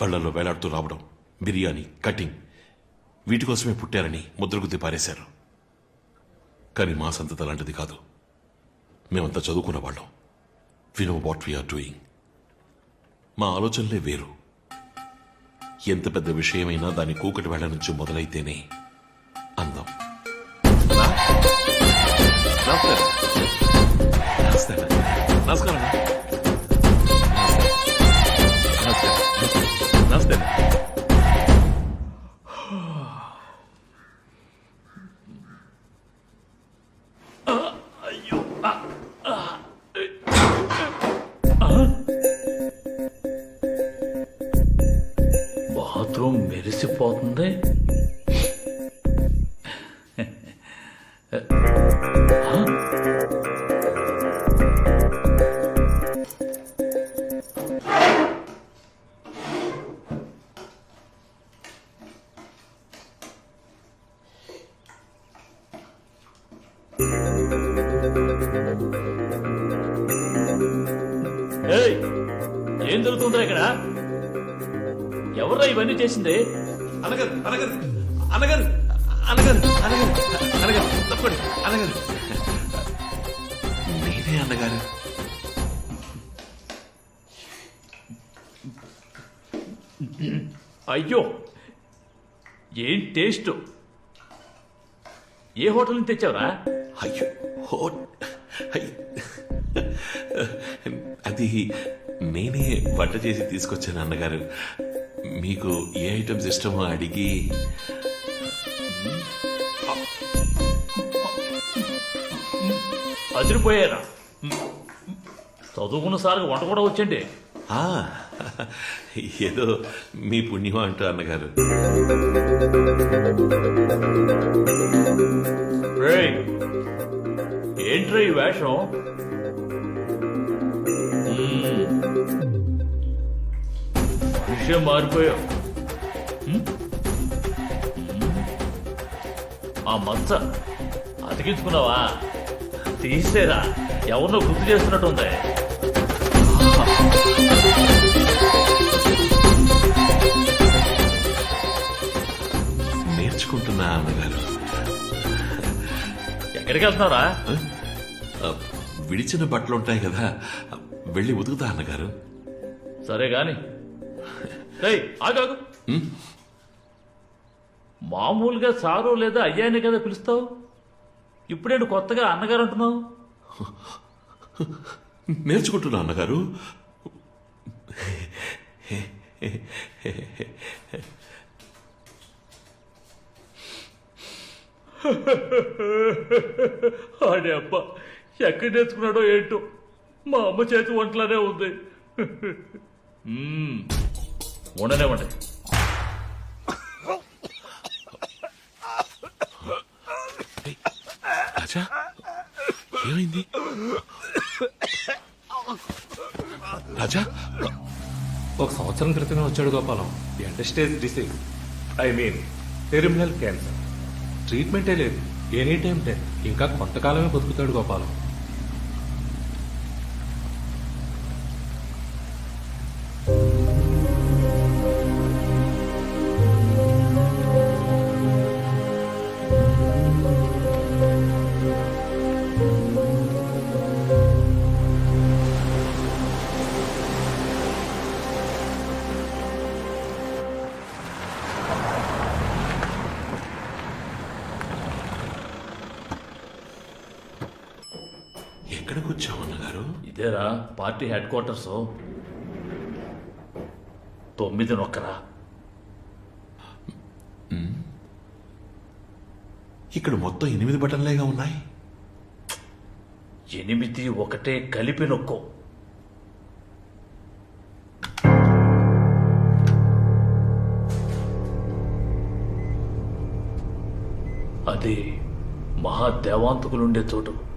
పళ్ళలో వేలాడుతూ రావడం బిర్యానీ కటింగ్ వీటి కోసమే పుట్టారని ముద్రగుద్ది పారేశారు. కానీ మా సంతత లాంటిది కాదు. మేమంతా చదువుకున్న వాళ్ళం. We know what we are doing మా ఆలోచనలే వేరు. ఎంత పెద్ద విషయమైనా దాని కూకటి వేళ నుంచి మొదలైతేనే అందం. నమస్కారం. నమస్కారం. ఎవర్రా ఇవన్నీ చేసింది? అనగారు అనగారు అనగారు అనగారు అనగారు అనగారు తప్పండి అనగారు నేనే అన్నగారు. అయ్యో ఏం టేస్ట్? ఏ హోటల్ నుంచి తెచ్చావురా? అయ్యో హో అయ్. అది నేనే వంట చేసి తీసుకొచ్చాను అన్నగారు. మీకు ఏ ఐటమ్స్ ఇష్టమో అడిగి అదిరిపోయారా? చదువుకున్న సార్ వంట కూడా వచ్చండి ఆ, ఏదో మీ పుణ్యం అంటూ అన్నగారు. రేయ్, ఏంట్రా ఈ వేషం? విషయం మారిపోయావు. ఆ మచ్చ అతికించుకున్నావా? తీసేరా. ఎవరినో గుర్తు చేస్తున్నట్టుంది. నేర్చుకుంటున్నా అన్నగారు. ఎక్కడికి వెళ్తున్నారా విడిచిన బట్టలు ఉంటాయి కదా. వెళ్ళి ఉతుకుతా అన్నగారు. సరే గాని రేయ్, ఆగు ఆగు. మామూలుగా సారు లేదా అయ్యానే కదా పిలుస్తావు? ఇప్పుడేంటి కొత్తగా అన్నగారు అంటున్నావు? నేర్చుకుంటున్నా అన్నగారు. ఆడే అబ్బ ఎక్కడ నేర్చుకున్నాడో ఏంటో? మా అమ్మ చేతి వంటలోనే ఉంది. మ్మ్. ఉండనివ్వండి. రాజా ఏమైంది? రాజా? ఒక సంవత్సరం క్రితమే వచ్చాడు Gopalam. End stage disease I mean terminal cancer ట్రీట్మెంటే లేదు. ఎనీ టైం డెత్ ఇంకా కొంతకాలమే బతుకుతాడు గోపాలం. ఎక్కడికి వచ్చావు అన్నగారు? ఇదేరా పార్టీ హెడ్ క్వార్టర్స్. తొమ్మిది నొక్కరా. ఇక్కడ మొత్తం ఎనిమిది బటన్లేగా ఉన్నాయి. ఎనిమిది ఒకటే కలిపి నొక్కో. అది మహాదేవాంతకులుండే చోటు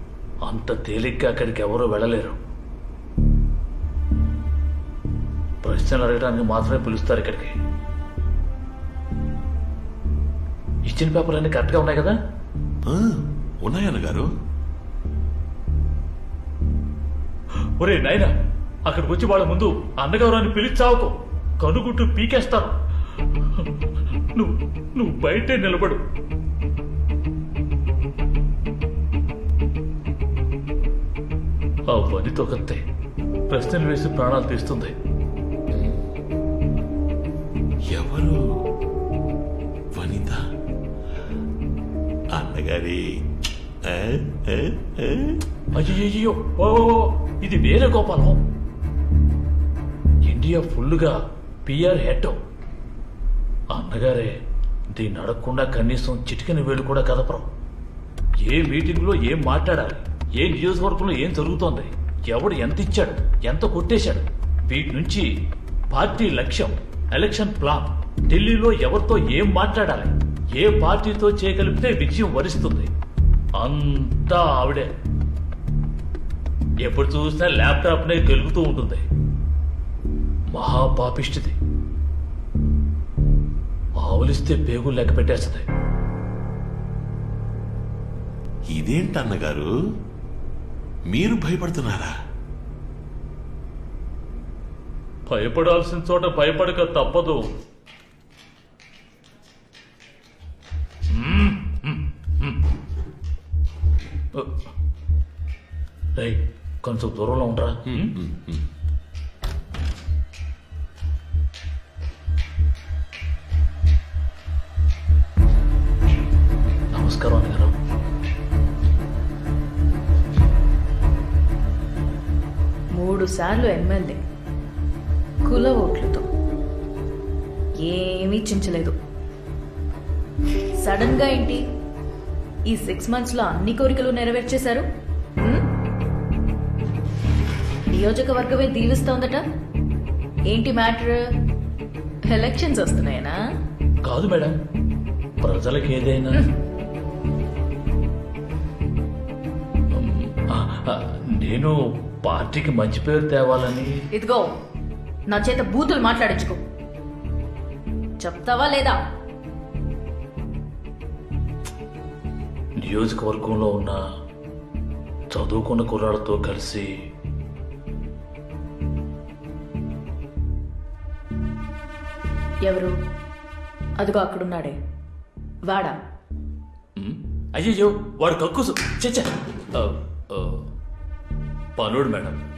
అంత తేలిగ్గా అక్కడికి ఎవరూ వెళ్ళలేరు. ప్రశ్నలు అడగడానికి మాత్రమే పిలుస్తారు ఇక్కడికి. ఇచ్చిన పేపర్లన్నీ కరెక్ట్గా ఉన్నాయి కదా? ఆ, ఉన్నాయి అన్నగారు. ఒరే నాయనా అక్కడికి వచ్చి వాళ్ళ ముందు అన్నగౌరవాన్ని పిలిచావుకో. కనుగుట్టు పీకేస్తాను నువ్వు నువ్వు బయటే నిలబడు. ఆ వనితో కత్తే ప్రశ్నలు వేసి ప్రాణాలు తీస్తుంది. ఎవరు? వనిత? అన్నగారి. అయ్యో ఓ ఇది వేరే గోపాలం ఇండియా ఫుల్గా పిఆర్ హెడ్. అన్నగారే దీన్ని అడగకుండా కనీసం చిటికెన వేలు కూడా కదపరం. ఏ మీటింగ్లో ఏం మాట్లాడాలి? ఏ నియోజకవర్గంలో ఏం జరుగుతోంది? ఎవడు ఎంత ఇచ్చాడు ఎంత కొట్టేశాడు? వీటి నుంచి పార్టీ లక్ష్యం ఎలక్షన్ ప్లాన్ ఢిల్లీలో ఎవరితో ఏం మాట్లాడాలి ఏ పార్టీతో చేయగలిగితే విజయం వరిస్తుంది? అంతా ఆవిడే. ఎప్పుడు చూసినా ల్యాప్టాప్నే గెలుగుతూ ఉంటుంది. మహాపాపిష్టిది. ఆవులిస్తే పేగులు లెక్క పెట్టేస్తుంది. ఇదేంటి అన్నగారు మీరు భయపడుతున్నారా? భయపడాల్సిన చోట భయపడక తప్పదు. కొంచెం దూరంలో ఉండరా? మూడు సార్లు ఎమ్మెల్యే కుల ఓట్లతో ఏమీ చించలేదు. సడన్గా ఏంటి? ఈ సిక్స్ మంత్స్లో అన్ని కోరికలు నెరవేర్చేశారు? నియోజకవర్గమే దీవిస్తోందట. ఏంటి మ్యాటర్ ఎలక్షన్స్ వస్తున్నాయనా? కాదు మేడం. ప్రజలకు ఏదైనా. నేను పార్టీకి మంచి పేరు తేవాలని? ఇదిగో నా చేత బూతులు మాట్లాడించుకో. చెప్తావా లేదా? నియోజకవర్గంలో ఉన్న చదువుకున్న కుర్రాళ్ళతో కలిసి ఎవరు? అదిగో అక్కడున్నాడే. వాడా? అయ్యయ్యో వాడు కక్కుసు. చచ్చ పనుడు మేడం.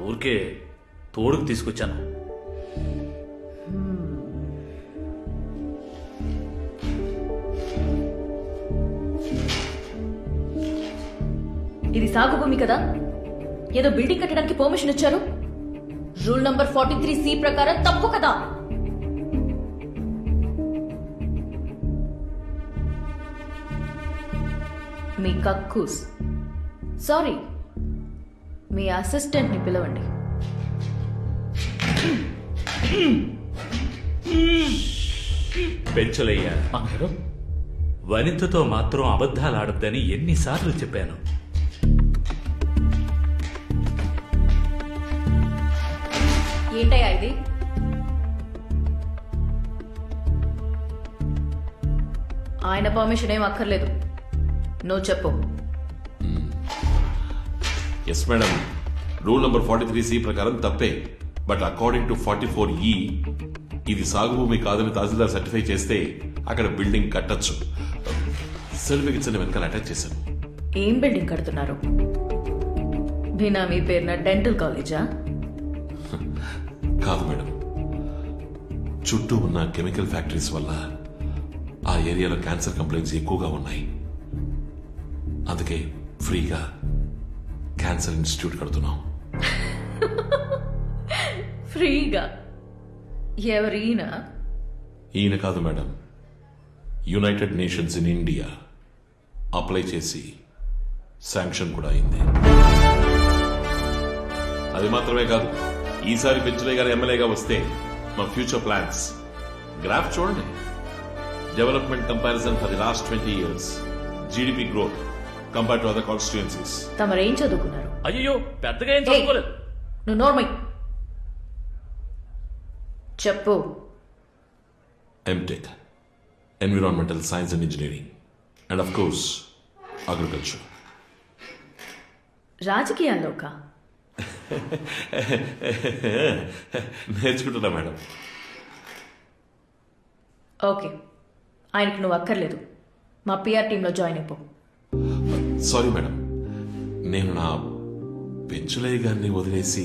ఊరికే తోడుకు తీసుకొచ్చాను. ఇది సాగు భూమి కదా? ఏదో బిల్డింగ్ కట్టడానికి పర్మిషన్ ఇచ్చారు? Rule number forty three C ప్రకారం తప్పు కదా? మీ కక్కూస్ సారీ మీ అసిస్టెంట్ని పిలవండి. పెంచలయ్యా. అన్నారు వనితతో మాత్రం అబద్ధాలు ఆడొద్దని ఎన్నిసార్లు చెప్పాను. ఏంటయ్యా ఇది? ఆయన పర్మిషన్ ఏం అక్కర్లేదు. నువ్వు చెప్పు. Yes madam rule number forty three C ప్రకారం తప్పే. But according to forty four ఈ ఇది సాగు భూమి కాదని తహసీల్దార్ సర్టిఫై చేస్తే అక్కడ బిల్డింగ్ కట్టొచ్చు. సర్టిఫికెట్స్ వెనకాల అటాచ్ చేశాను. ఏం బిల్డింగ్ కడుతున్నారు? బినామీ పేరున డెంటల్ కాలేజా కాదు మేడం. చుట్టూ ఉన్న కెమికల్ ఫ్యాక్టరీస్ వల్ల ఆ ఏరియాలో క్యాన్సర్ కంప్లైంట్స్ ఎక్కువగా ఉన్నాయి. అందుకే ఫ్రీగా క్యాన్సర్ ఇన్స్టిట్యూట్ కడుతున్నాం. ఫ్రీగా. ఎవరీనా? ఈయన కాదు madam. United Nations in India. Apply చేసి శాంక్షన్ కూడా అయింది. అది మాత్రమే కాదు ఈసారి పెంచులయ్య గారు ఎమ్మెల్యేగా వస్తే మా ఫ్యూచర్ ప్లాన్స్. గ్రాఫ్ చూడండి. Development comparison for the last twenty years. GDP growth. Compare to other constituencies తమరేం చదువుకున్నారు? అయ్యో పెద్దగా ఏం చదువుకోలేదు. నువ్వు నోర్మై. చెప్పు. MTech environmental science and engineering and of course agriculture రాజకీయాల్లోకా నేర్చుకుంటున్నా మేడం. ఓకే. ఆయనకు నువ్వు అక్కర్లేదు. మా పిఆర్ టీంలో జాయిన్ అయిపో. సారీ మేడం నేను నా పెంచులయ్య గారిని వదిలేసి